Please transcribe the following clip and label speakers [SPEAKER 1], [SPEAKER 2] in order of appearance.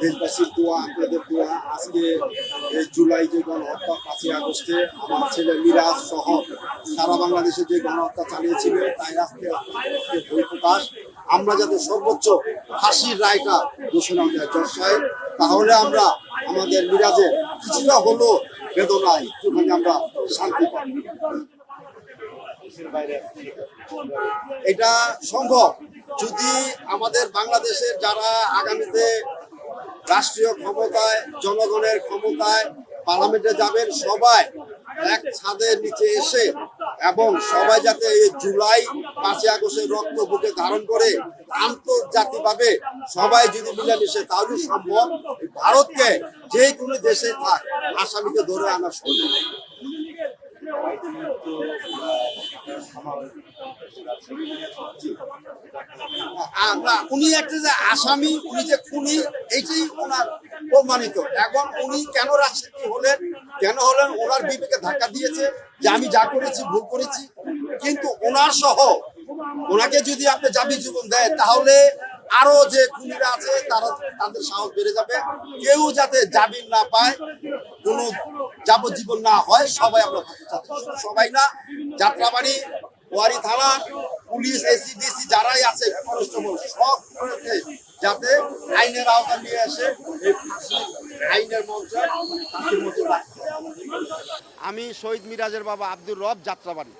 [SPEAKER 1] দেশবাসীর দোয়া আপনাদের দোয়া আজকে জুলাই যে গণহত্যা পাঁচই আগস্টে আমার ছেলে মিরাজ সহ সারা বাংলাদেশে যে গণহত্যা চালিয়েছিল তাই আজকে বই প্রকাশ আমরা যাতে সর্বোচ্চ ফাঁসির রায়টা ঘোষণা দেয় জজ তাহলে আমরা আমাদের মিরাজের কিছুটা হলো বেদনা একটুখানি আমরা শান্তি পাই এটা সম্ভব যদি আমাদের বাংলাদেশের যারা আগামীতে রাষ্ট্রীয় ক্ষমতায়, জনগণের ক্ষমতায় পার্লামেন্টে যাবেন, সবাই এক ছাদের নিচে এসে এবং সবাই যাতে এই জুলাই পাঁচই আগস্টের রক্ত বুকে ধারণ করে আন্তর্জাতিকভাবে সবাই যদি মিলেমিশে, তাহলে সম্ভব ভারতকে যে কোনো দেশে থাক। আসামিকে ধরে আনা সম্ভব। উনি একটা যে আসামি, উনি যে খুনি, এইটাই ওনার প্রমাণিত। এখন উনি কেন রাজনীতি হলেন, কেন হলেন, ওনার বিবেকে ধাক্কা দিয়েছে, যে আমি যা করেছি, ভুল করেছি, কিন্তু ওনার সহ ওনাকে যদি আপনি যাবি জীবন দেয়, তাহলে আরও যে খুনিরা আছে, তারা তাদের সাহস বেড়ে যাবে। কেউ যাতে জামিন না পায়, কোনো যাবজ্জীবন না হয়, সবাই আমরা সবাই না, যাত্রাবাড়ি ওয়ারি থানা, পুলিশ, এসিডিসি, যারাই আছে যাতে আইনের আওতা নিয়ে এসে আইনের মঞ্চে আমি শহীদ মিরাজের বাবা আব্দুর রব যাত্রাবাড়ি।